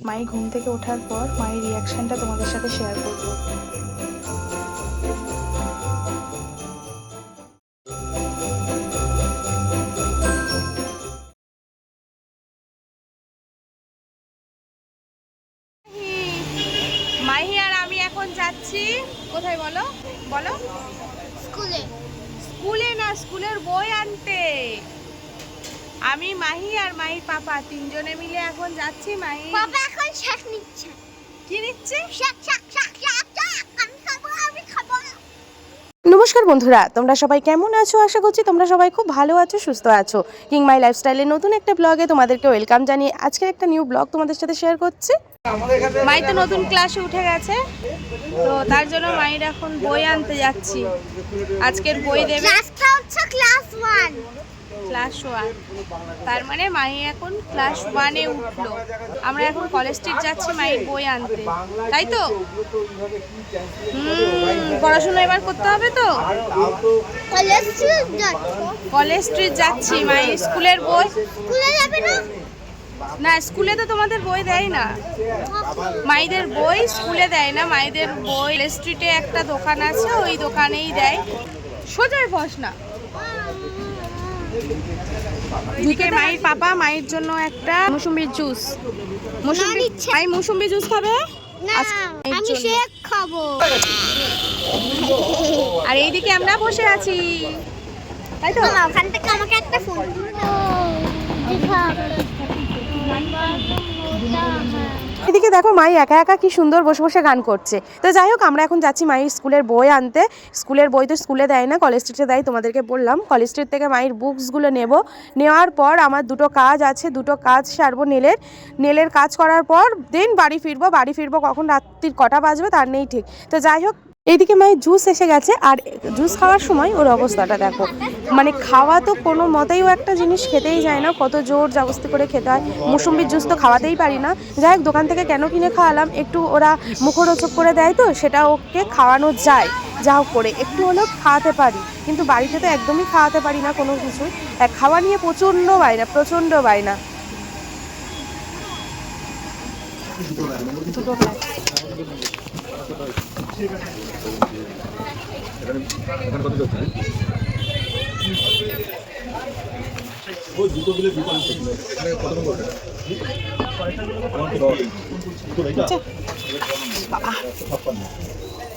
মাই ঘুম থেকে ওঠার পর মায়ের রিয়াকশানটা তোমাদের সাথে শেয়ার করব। মাহি আর মাহির পাপা তিনজনে মিলে এখন যাচ্ছি মাহি। বাবা এখন শাক নিচ্ছে। কি নিচ্ছে? শাক শাক শাক শাক শাক আমি খাব আমি খাব। নমস্কার বন্ধুরা তোমরা সবাই কেমন আছো? আশা করছি তোমরা সবাই খুব ভালো আছো সুস্থ আছো। কিং মাই লাইফস্টাইলের নতুন একটা ব্লগে তোমাদেরকে ওয়েলকাম জানিয়ে আজকের একটা নিউ ব্লগ তোমাদের সাথে শেয়ার করছি। মাই তো নতুন ক্লাসে উঠে গেছে তো তার জন্য মায়ের এখন বই আনতে যাচ্ছি। আজকের বই দেবে। ক্লাস ওয়ান ক্লাস ওয়ান তার মানে মাহি এখন ক্লাস ওয়ানে উঠল। আমরা এখন কলেজ স্ট্রিট যাচ্ছি মায়ের বই আনতে। তাই তো? পড়াশোনা এবার করতে হবে তো? কলেজ স্ট্রিট যাচ্ছি। মায়ের স্কুলের বই? স্কুলে যাবে না? না স্কুলে তো তোমাদের বই দেয় না। মাইদের বই স্কুলে দেয় না। মাইদের বই স্ট্রিটে একটা দোকান আছে ওই দোকানেই দেয়। সোজাই বস না। এদিকে মায়ের পাপা মায়ের জন্য একটা মুসুম্বির জুস। মৌসুমি। মাই মুসুম্বি জুস খাবে? না আমি শেক খাব। আর এইদিকে আমরা বসে আছি। তাই তো? ওখান থেকে আমাকে একটা ফোন এদিকে দেখো মাই একা একা কি সুন্দর বসে বসে গান করছে। তো যাই হোক, আমরা এখন যাচ্ছি মায়ের স্কুলের বই আনতে। স্কুলের বই তো স্কুলে দেয় না, কলেজ স্ট্রিটে দেয়, তোমাদেরকে বললাম। কলেজ স্ট্রিট থেকে মায়ের বুকসগুলো নেব। নেওয়ার পর আমার দুটো কাজ আছে, দুটো কাজ সারবো নেলের। নেলের কাজ করার পর দেন বাড়ি ফিরবো। বাড়ি ফিরবো কখন? রাত্রির কটা বাজবে? তার নেই ঠিক। তো যাই হোক এইদিকে মায়ের জুস এসে গেছে, আর জুস খাওয়ার সময় ওর অবস্থাটা দেখো। মানে খাওয়া তো কোনো মতেই ও একটা জিনিস খেতেই যায় না, কত জোর জবস্তি করে খেতে হয়। মুসম্বির জুস তো খাওয়াতেই পারি না। যাই হোক, দোকান থেকে কেন কিনে খাওয়ালাম, একটু ওরা মুখরোচক করে দেয় তো, সেটা ওকে খাওয়ানো যায়। যা হোক করে, একটু হলেও খাওয়াতে পারি। কিন্তু বাড়িতে তো একদমই খাওয়াতে পারি না কোনো এক খাওয়া নিয়ে প্রচণ্ড বায়না প্রচণ্ড বায়না। দুটো glass।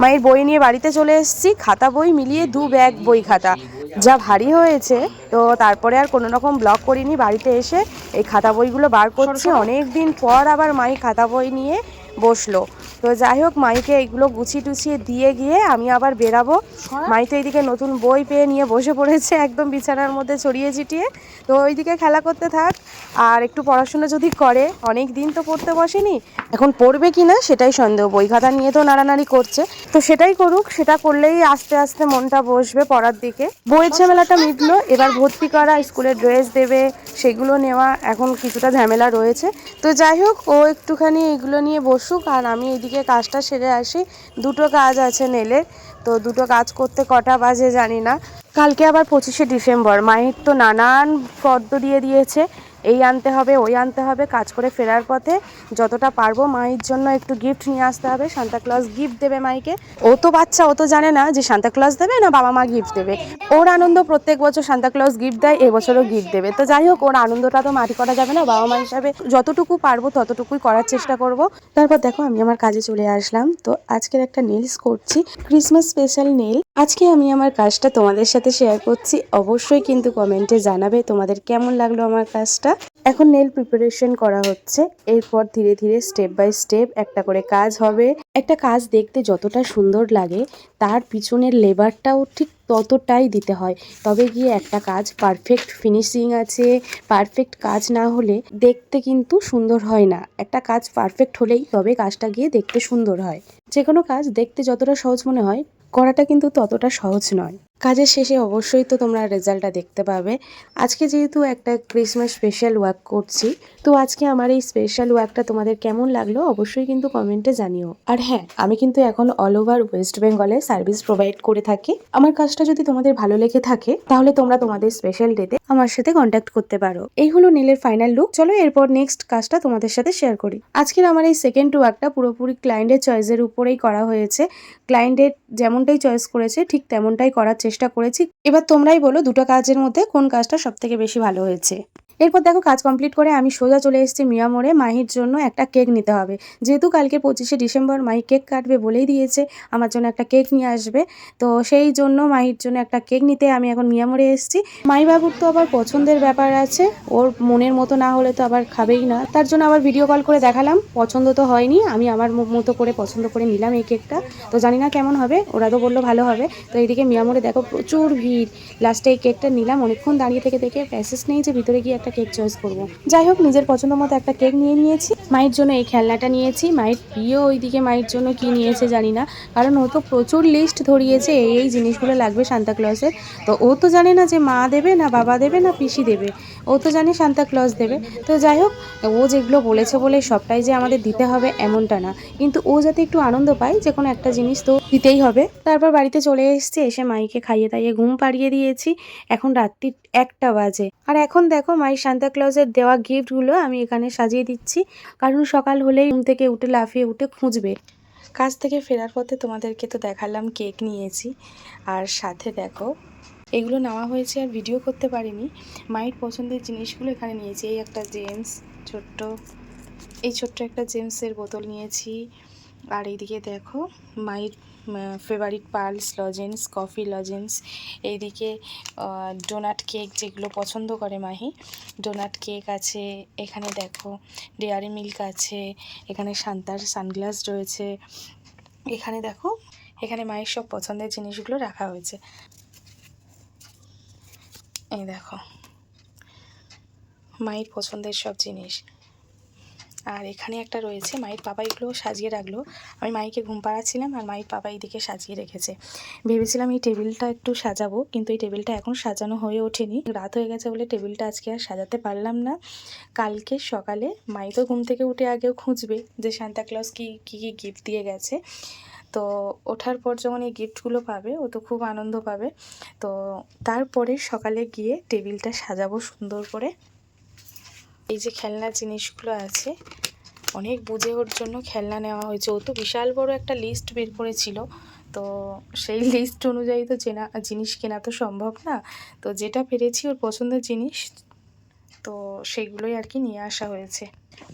মায়ের বই নিয়ে বাড়িতে চলে এসেছি। খাতা বই মিলিয়ে দু ব্যাগ বই খাতা। যা ভারী হয়েছে তো তারপরে আর কোনো রকম ব্লগ করিনি বাড়িতে এসে। এই খাতা বইগুলো বার করছি। অনেক দিন পর আবার মাই খাতা বই নিয়ে বসল। তো যাই হোক মাইকে এইগুলো গুছিয়ে টুছিয়ে দিয়ে গিয়ে আমি আবার বেরাবো। মাই তো এইদিকে নতুন বই পেয়ে নিয়ে বসে পড়েছে একদম বিছানার মধ্যে ছড়িয়ে ছিটিয়ে। তো ওইদিকে খেলা করতে থাক। আর একটু পড়াশোনা যদি করে, অনেক দিন তো পড়তে বসেনি, এখন পড়বে কি না সেটাই সন্দেহ। বই খাতা নিয়ে তো নাড়ানাড়ি করছে। তো সেটাই করুক, সেটা করলেই আস্তে আস্তে মনটা বসবে পড়ার দিকে। বইয়ের ঝামেলাটা মিটলো, এবার ভর্তি করা স্কুলের ড্রেস দেবে, সেগুলো নেওয়া, এখন কিছুটা ঝামেলা রয়েছে। তো যাই হোক, ও একটুখানি এগুলো নিয়ে বসুক, আর আমি এদিকে কাজটা সেরে আসি। দুটো কাজ আছে নেলের, তো দুটো কাজ করতে কটা বাজে জানি না। কালকে আবার পঁচিশে ডিসেম্বর, মায়ের তো নানান ফর্দ দিয়ে দিয়েছে। এই আনতে হবে, ওই আনতে হবে, কাজ করে ফেরার পথে যতটা পারব মায়ের জন্য একটু গিফট নিয়ে আসতে হবে। সান্তা ক্লজ গিফট দেবে মাইকে। ও তো বাচ্চা, ও তো জানে না যে সান্তা ক্লজ দেবে না বাবা মা গিফট দেবে। ওর আনন্দ প্রত্যেক বছর সান্তা ক্লজ গিফট দেয় এবছরও গিফট দেবে। তো যাই হোক, ওর আনন্দটা তো মাটি করা যাবে না, বাবা মা হিসাবে যতটুকু পারব ততটুকুই করার চেষ্টা করব। তারপর দেখো, আমি আমার কাজে চলে আসলাম। তো আজকের একটা নেলস করছি ক্রিসমাস স্পেশাল নেল আজকে আমি আমার কাজটা তোমাদের সাথে শেয়ার করছি। অবশ্যই কিন্তু কমেন্টে জানাবে তোমাদের কেমন লাগল আমার কাজটা। এখন নেল প্রিপারেশন করা হচ্ছে। এরপর ধীরে ধীরে স্টেপ বাই স্টেপ একটা করে কাজ হবে। একটা কাজ দেখতে যতটা সুন্দর লাগে, তার পিছনের লেবারটাও ঠিক ততটাই দিতে হয়। তবে গিয়ে একটা কাজ পারফেক্ট ফিনিশিং আছে পারফেক্ট কাজ না হলে দেখতে কিন্তু সুন্দর হয় না। একটা কাজ পারফেক্ট হলেই তবে কাজটা গিয়ে দেখতে সুন্দর হয়। যে কোনো কাজ দেখতে যতটা সহজ মনে হয়, করাটা কিন্তু ততটা সহজ নয়। কাজের শেষে অবশ্যই তো তোমরা রেজাল্টটা দেখতে পাবে। আজকে যেহেতু একটা ক্রিসমাস স্পেশাল ওয়ার্ক করছি, তো আজকে আমার এই স্পেশাল ওয়ার্কটা তোমাদের কেমন লাগল অবশ্যই কিন্তু কমেন্টে জানিও। আর হ্যাঁ আমি কিন্তু এখন অল ওভার ওয়েস্ট বেঙ্গলে সার্ভিস প্রোভাইড করে থাকি। আমার কাজটা যদি তোমাদের ভালো লেগে থাকে, তাহলে তোমরা তোমাদের স্পেশাল ডেতে আমার সাথে কন্ট্যাক্ট করতে পারো। এই হলো নীলের ফাইনাল লুক চলো এরপর নেক্সট কাজটা তোমাদের সাথে শেয়ার করি। আজকের আমার এই সেকেন্ড ওয়ার্কটা পুরোপুরি ক্লায়েন্টের চয়েসের উপরেই করা হয়েছে। ক্লায়েন্টের যেমনটাই চয়েস করেছে, ঠিক তেমনটাই করার চেষ্টা করেছি। এবার তোমরাই বলো দুটো কাজের মধ্যে কোন কাজটা সব থেকে বেশি ভালো হয়েছে। এরপর দেখো কাজ কমপ্লিট করে আমি সোজা চলে এসেছি মিয়া মোড়ে। মাহির জন্য একটা কেক নিতে হবে। যেহেতু কালকে পঁচিশে ডিসেম্বর মাহি কেক কাটবে বলেই দিয়েছে, আমার জন্য একটা কেক নিয়ে আসবে। তো সেই জন্য মাহির জন্য একটা কেক নিতে আমি এখন মিয়া মোড়ে এসেছি। মাহি বাবুর তো আবার পছন্দের ব্যাপার আছে। ওর মনের মতো না হলে তো আবার খাবেই না। তার জন্য আবার ভিডিও কল করে দেখালাম। পছন্দ তো হয়নি। আমি আমার মতো করে পছন্দ করে নিলাম এই কেকটা। তো জানি না কেমন হবে। ওরা তো বলল ভালো হবে। তো এইদিকে মিয়া মোড়ে দেখো প্রচুর ভিড়। লাস্টে এই কেকটা নিলাম। অনেকক্ষণ দাঁড়িয়ে থেকে দেখে প্যাসেজ নেই যে ভিতরে গিয়ে একটা কেক চয়েস করব। যাই হোক নিজের পছন্দ মতো একটা কেক নিয়ে নিয়েছি। মায়ের জন্য এই খেলনাটা নিয়েছি। মায়ের প্রিয় ওইদিকে মায়ের জন্য কি নিয়েছে জানি না। কারণ ও তো প্রচুর লিস্ট ধরিয়েছে, এই এই জিনিসগুলো লাগবে সান্তাক্লসের তো ও তো জানে না যে মা দেবে না বাবা দেবে না পিসি দেবে। ও তো জানে সান্তাক্লজ দেবে। তো যাই হোক, ও যেগুলো বলেছে বলে সবটাই যে আমাদের দিতে হবে এমনটা না। কিন্তু ও যাতে একটু আনন্দ পায়, যে কোনো একটা জিনিস তো দিতেই হবে। তারপর বাড়িতে চলে এসেছি, এসে মাইকে খাইয়ে দাইয়ে ঘুম পাড়িয়ে দিয়েছি। এখন রাত্রি একটা বাজে। আর এখন দেখো মাই সান্তাক্লজের দেওয়া গিফটগুলো আমি এখানে সাজিয়ে দিচ্ছি। কারণ সকাল হলেই ঘুম থেকে উঠে, লাফিয়ে উঠে খুঁজবে। কাজ থেকে ফেরার পথে তোমাদেরকে তো দেখালাম কেক নিয়েছি। আর সাথে দেখো এগুলো নেওয়া হয়েছে আর ভিডিও করতে পারিনি। মায়ের পছন্দের জিনিসগুলো এখানে নিয়েছি। এই একটা জেমস ছোট্ট, এই ছোট্ট একটা জেমসের বোতল নিয়েছি। আর এইদিকে দেখো, মায়ের favourite pearls lozenges coffee lozenges. এইদিকে ডোনাট কেক যেগুলো পছন্দ করে মাহি। ডোনাট কেক আছে, এখানে দেখো ডেয়ারি মিল্ক আছে, এখানে শান্তার সানগ্লাস রয়েছে। এখানে দেখো, এখানে মায়ের সব পছন্দের জিনিসগুলো রাখা হয়েছে। এই দেখো। মায়ের পছন্দের সব জিনিস। আর এখানে একটা রয়েছে, মায়ের পাপা এগুলো সাজিয়ে রাখল। আমি মাইকে ঘুম পাড়াচ্ছিলাম আর মায়ের পাপা এইদিকে সাজিয়ে রেখেছে। ভেবেছিলাম এই টেবিলটা একটু সাজাবো, কিন্তু এই টেবিলটা এখন সাজানো হয়ে ওঠেনি। রাত হয়ে গেছে বলে টেবিলটা আজকে আর সাজাতে পারলাম না। কালকে সকালে মাই তো ঘুম থেকে উঠে আগেও খুঁজবে যে সান্তাক্লজ কী কী কী গিফট দিয়ে গেছে। তো ওঠার পর যখন এই গিফটগুলো পাবে, ও তো খুব আনন্দ পাবে। তো তারপরে সকালে গিয়ে টেবিলটা সাজাবো সুন্দর করে। এই যে খেলনার জিনিসগুলো আছে, অনেক বুঝে ওর জন্য খেলনা নেওয়া হয়েছে। ও তো বিশাল বড় একটা লিস্ট বের করেছিল। তো সেই লিস্ট অনুযায়ী তো চেনা, জিনিস কেনা তো সম্ভব না। তো যেটা পেরেছি ওর পছন্দের জিনিস তো সেগুলোই আর কি নিয়ে আসা হয়েছে।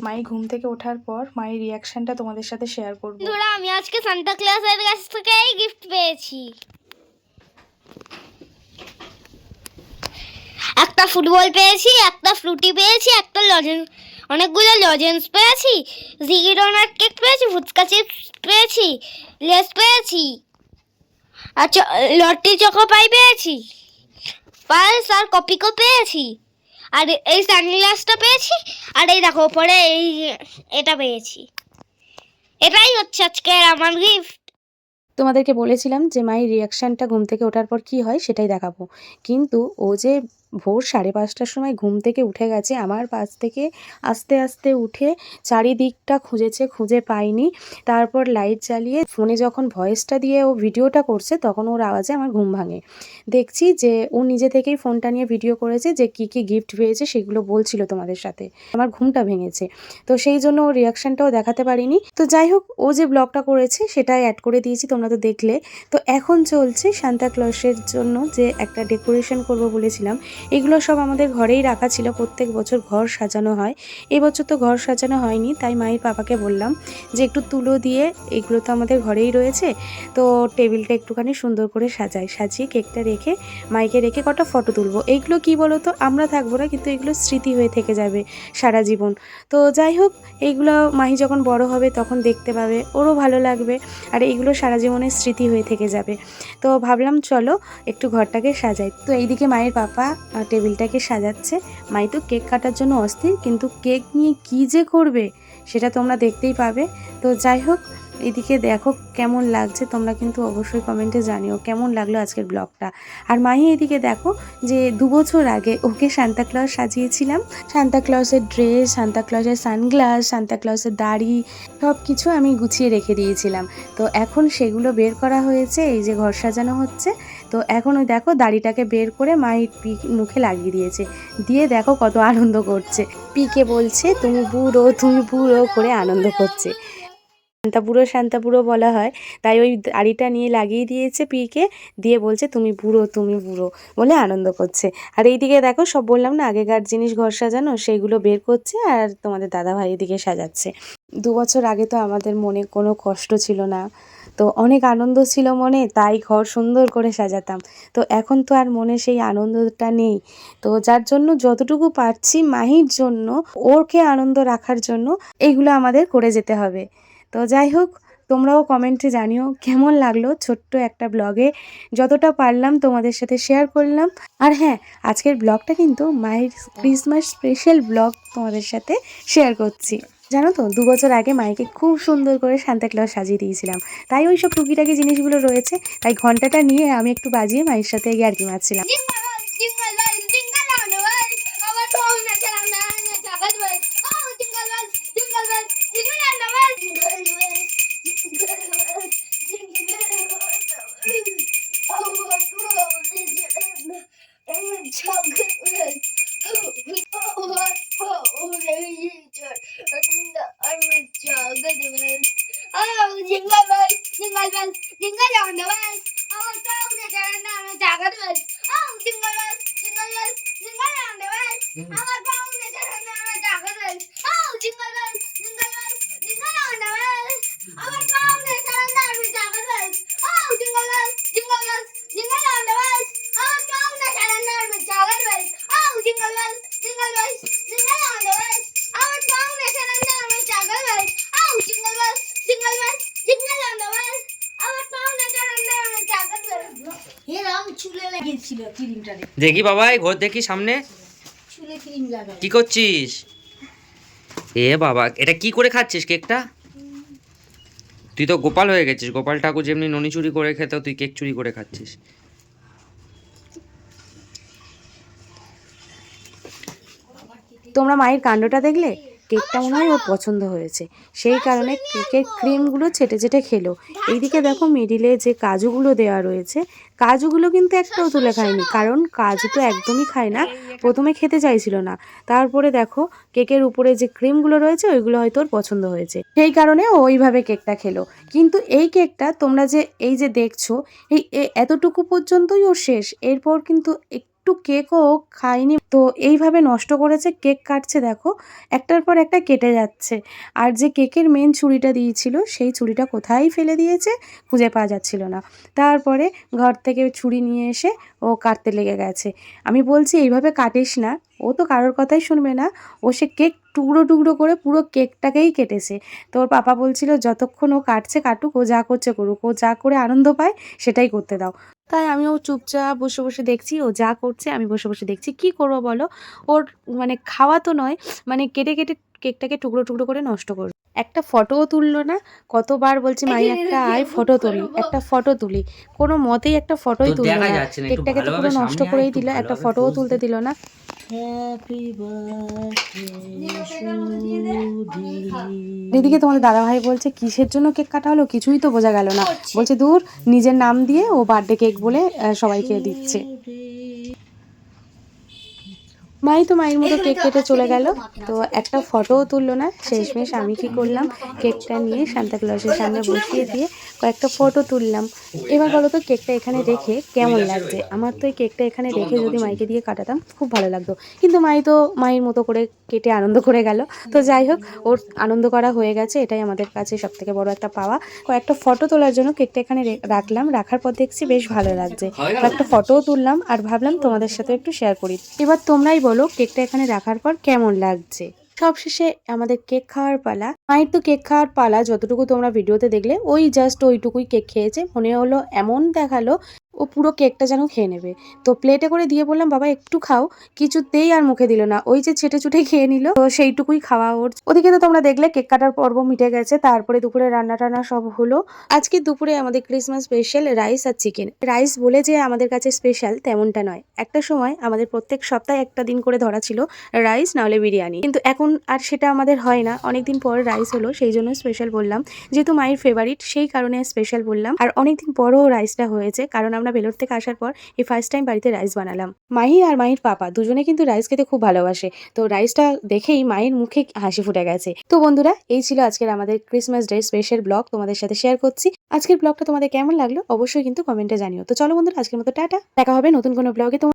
মাই ঘুম থেকে ওঠার পর মায়ের রিয়াকশনটা তোমাদের সাথে শেয়ার করব। বন্ধুরা, আমি আজকে সান্তা ক্লাসের কাছ থেকে গিফট পেয়েছি। একটা ফুটবল পেয়েছি, একটা ফ্রুটি পেয়েছি, একটা লজেন্স অনেকগুলো লজেন্স পেয়েছি জিগি ডোনাট কেক পেয়েছি, ফুচকা চিপস পেয়েছি লেস পেয়েছি, আর লট্টি চকো পাই পেয়েছি, পায়েস আর কপিকো পেয়েছি। আর এই সানগ্লাসটা পেয়েছি, আর এই দেখো পরে এই এটা পেয়েছি। এটাই হচ্ছে আজকে আমার গিফট তোমাদেরকে বলেছিলাম যে মাই রিয়াকশানটা ঘুম থেকে ওঠার পর কি হয় সেটাই দেখাবো। কিন্তু ও যে ভোর সাড়ে পাঁচটার সময় ঘুম থেকে উঠে গেছে। আমার পাশ থেকে আস্তে আস্তে উঠে চারিদিকটা খুঁজেছে, খুঁজে পাইনি। তারপর লাইট জ্বালিয়ে ফোনে যখন ভয়েসটা দিয়ে ও ভিডিওটা করছে, তখন ওর আওয়াজে আমার ঘুম ভাঙে। দেখছি যে ও নিজে থেকেই ফোনটা নিয়ে ভিডিও করেছে যে কি কি গিফট পেয়েছে সেগুলো বলছিল তোমাদের সাথে। আমার ঘুমটা ভেঙেছে। তো সেই জন্য ওর রিয়াকশানটাও দেখাতে পারিনি। তো যাই হোক, ও যে ব্লগটা করেছে সেটাই অ্যাড করে দিয়েছি, তোমরা তো দেখলে। তো এখন চলছে সান্তা ক্লসের জন্য যে একটা ডেকোরেশন করব বলেছিলাম। এগুলো সব আমাদের ঘরেই রাখা ছিল। প্রত্যেক বছর ঘর সাজানো হয়। এবছর তো ঘর সাজানো হয়নি, তাই মায়ের পাপাকে বললাম যে একটু তুলো দিয়ে, এগুলো তো আমাদের ঘরেই রয়েছে, তো টেবিলটা একটুখানি সুন্দর করে সাজাই। সাজিয়ে কেকটা রেখে, মাইকে রেখে কটা ফটো তুলবো। এইগুলো কি বলো তো আমরা থাকব না, কিন্তু এগুলো স্মৃতি হয়ে থেকে যাবে সারা জীবন। তো যাই হোক এইগুলো মাহি যখন বড় হবে তখন দেখতে পাবে, ওরও ভালো লাগবে, আর এইগুলো সারা জীবনের স্মৃতি হয়ে থেকে যাবে। তো ভাবলাম চলো, একটু ঘরটাকে সাজাই। তো এইদিকে মায়ের পাপা টেবিলটাকে সাজাচ্ছে। মাই তো কেক কাটার জন্য অস্থির, কিন্তু কেক নিয়ে কী যে করবে সেটা তোমরা দেখতেই পাবে। তো যাই হোক, এদিকে দেখো কেমন লাগছে, তোমরা কিন্তু অবশ্যই কমেন্টে জানিও কেমন লাগল আজকের ব্লগটা। আর মাহি, এদিকে দেখো যে দু বছর আগে ওকে সান্তা ক্লজ সাজিয়েছিলাম। সান্তা ক্লজের ড্রেস সান্তা ক্লজের সানগ্লাস সান্তা ক্লজের দাড়ি সব কিছু আমি গুছিয়ে রেখে দিয়েছিলাম। তো এখন সেগুলো বের করা হয়েছে, এই যে ঘর সাজানো হচ্ছে। তো এখন ওই দেখো দাড়িটাকে বের করে মায়ের পি মুখে লাগিয়ে দিয়েছে। দিয়ে দেখো কত আনন্দ করছে। পিকে বলছে, তুমি বুড়ো তুমি বুড়ো করে আনন্দ করছে। শান্তাপুরো শান্তাপুরো বলা হয়। তাই ওই দাড়িটা নিয়ে লাগিয়ে দিয়েছে পিকে। দিয়ে বলছে, তুমি বুড়ো তুমি বুড়ো। বলে আনন্দ করছে। আর এইদিকে দেখো, সব বললাম না, আগেকার জিনিস ঘর সাজানো, সেইগুলো বের করছে আর তোমাদের দাদা ভাই এদিকে সাজাচ্ছে। দু বছর আগে তো আমাদের মনে কোনো কষ্ট ছিল না। তো অনেক আনন্দ ছিল মনে, তাই ঘর সুন্দর করে সাজাতাম। তো এখন তো আর মনে সেই আনন্দটা নেই। তো যার জন্য যতটুকু পারছি মাহির জন্য, ওরকে আনন্দ রাখার জন্য, এইগুলো আমাদের করে যেতে হবে। তো যাই হোক, তোমরাও কমেন্টে জানিও কেমন লাগল ছোট্ট একটা ব্লগে। যতটা পারলাম তোমাদের সাথে শেয়ার করলাম। আর হ্যাঁ আজকের ব্লগটা কিন্তু মায়ের ক্রিসমাস স্পেশাল ব্লগ তোমাদের সাথে শেয়ার করছি। জানো তো, দু বছর আগে মাইকে খুব সুন্দর করে ক্লজ সাজিয়ে দিয়েছিলাম। তাই ওই সব টুকিটাকি জিনিসগুলো রয়েছে, তাই ঘন্টাটা নিয়ে আমি একটু বাজিয়ে মায়ের সাথে গিয়ে আর কি মারছিলাম Oh, bells, jingle bells, jingle bells, jingle all the way. Mm-hmm. I'm like, চুলে লেগেছিল ক্রিমটা দেখি। বাবাই ঘর দেখি সামনে। চুলে ক্রিম লাগাই। কি করছিস? এ বাবা এটা কি করে খাচ্ছিস কেকটা? তুই তো গোপাল হয়ে গেছিস গোপাল ঠাকুর যেমনি ননি চুরি করে খেত তুই কেক চুরি করে খাচ্ছিস। তোমরা মায়ের কাণ্ডটা দেখলে? কেকটা মনে হয় ওর পছন্দ হয়েছে। সেই কারণে কেকের ক্রিমগুলো ছেটে ছেটে খেলো। এইদিকে দেখো মিডিলে যে কাজুগুলো দেওয়া রয়েছে, কাজুগুলো কিন্তু একটাও তুলে খায়নি কারণ কাজু তো একদমই খায় না, প্রথমে খেতে চাইছিল না। তারপরে দেখো কেকের উপরে যে ক্রিমগুলো রয়েছে, ওইগুলো হয়তো ওর পছন্দ হয়েছে। সেই কারণে ও ওইভাবে কেকটা খেলো। কিন্তু এই কেকটা তোমরা যে, এই যে দেখছ, এই এতটুকু পর্যন্তই ওর শেষ। এরপর কিন্তু একটু কেকও ও খায়নি তো এইভাবে নষ্ট করেছে, কেক কাটছে দেখো। একটার পর একটা কেটে যাচ্ছে। আর যে কেকের মেন ছুরিটা দিয়েছিল, সেই ছুরিটা কোথায় ফেলে দিয়েছে খুঁজে পাওয়া যাচ্ছিল না। তারপরে ঘর থেকে ছুরি নিয়ে এসে ও কাটতে লেগে গেছে। আমি বলছি, এইভাবে কাটিস না। ও তো কারোর কথাই শুনবে না। ও সে কেক টুকরো টুকরো করে পুরো কেকটাকেই কেটেছে। তো ওর পাপা বলছিল, যতক্ষণ ও কাটছে, কাটুক, ও যা করছে করুক। ও যা করে আনন্দ পায়, সেটাই করতে দাও। তাই আমিও চুপচাপ বসে বসে দেখছি, ও যা করছে আমি বসে বসে দেখছি। কি করব বলো? ওর মানে খাওয়া তো নয় মানে কেটে কেটে কেকটাকে টুকরো টুকরো করে নষ্ট করবে একটা ফটোও তুললো না কতবার বলছি মাই একটা আয় ফটো তুলি একটা ফটো তুলি। কোনো মতেই একটা ফটোই তুললো না। যাচ্ছে না, একটু কেকটাকে তো পুরো নষ্ট করেই দিল একটা ফটোও তুলতে। দিল না। হ্যাপি এদিকে তোমাদের দাদাভাই বলছে কিসের জন্য কেক কাটা হলো? কিছুই তো বোঝা গেল না। বলছে দূর নিজের নাম দিয়ে ও বার্থডে কেক বলে সবাইকে দিচ্ছে। মাই তো মায়ের মতো কেক কেটে চলে গেল। তো একটা ফটোও তুললো না শেষমেশ আমি কি করলাম কেকটা নিয়ে সান্তা ক্লসের সামনে বসিয়ে দিয়ে কয়েকটা ফটো তুললাম। এবার বলো তো কেকটা এখানে রেখে কেমন লাগছে? আমার তো এই কেকটা এখানে রেখে যদি মাইকে দিয়ে কাটাতাম খুব ভালো লাগতো। কিন্তু মাই তো মায়ের মতো করে কেটে আনন্দ করে গেল। তো যাই হোক ওর আনন্দ করা হয়ে গেছে এটাই আমাদের কাছে সব থেকে বড় একটা পাওয়া। কয়েকটা ফটো তোলার জন্য কেকটা এখানে রাখলাম রাখার পর দেখছি বেশ ভালো লাগছে। কয়েকটা ফটোও তুললাম আর ভাবলাম তোমাদের সাথে একটু শেয়ার করি। এবার তোমরাই বলো কেকটা এখানে রাখার পর কেমন লাগছে? সবশেষে আমাদের কেক খাওয়ার পালা। মায়ের তো কেক খাওয়ার পালা, যতটুকু তোমরা ভিডিওতে দেখলে, ওই জাস্ট ওইটুকুই কেক খেয়েছে। মনে হলো এমন দেখাল ও পুরো কেকটা যেন খেয়ে নেবে। তো প্লেটে করে দিয়ে বললাম, বাবা, একটু খাও। কিছুতেই আর মুখে দিল না। ওই যে ছেটে চুটে খেয়ে নিল। তো সেইটুকুই খাওয়া ওর। ওদিকে তো তোমরা দেখলে কেক কাটার পর্ব মিটে গেছে। তারপরে দুপুরে রান্না টান্না সব হলো। আজকে দুপুরে আমাদের ক্রিসমাস স্পেশাল রাইস আর চিকেন রাইস বলে যে আমাদের কাছে স্পেশাল তেমনটা নয়। একটা সময় আমাদের প্রত্যেক সপ্তাহে একটা দিন করে ধরা ছিল রাইস নাহলে বিরিয়ানি। কিন্তু এখন আর সেটা আমাদের হয় না। অনেকদিন পর রাইস হলো, সেই জন্য স্পেশাল বললাম। যেহেতু মায়ের ফেভারিট সেই কারণে স্পেশাল বললাম। আর অনেকদিন পরও রাইসটা হয়েছে। কারণ আমরা ভেলোর থেকে আসার পর এই ফার্স্ট টাইম বাড়িতে রাইস বানালাম। মাহি আর মাহির পাপা দুজনে কিন্তু রাইস খেতে খুব ভালোবাসে। তো রাইসটা দেখেই মায়ের মুখে হাসি ফুটে গেছে। তো বন্ধুরা, এই ছিল আজকের আমাদের ক্রিসমাস ডে স্পেশাল ব্লগ তোমাদের সাথে শেয়ার করছি। আজকের ব্লগটা তোমাদের কেমন লাগল অবশ্যই কিন্তু কমেন্টে জানিও। তো চলো বন্ধুরা, আজকের মতো টাটা। দেখা হবে নতুন কোনো ব্লগে তোমার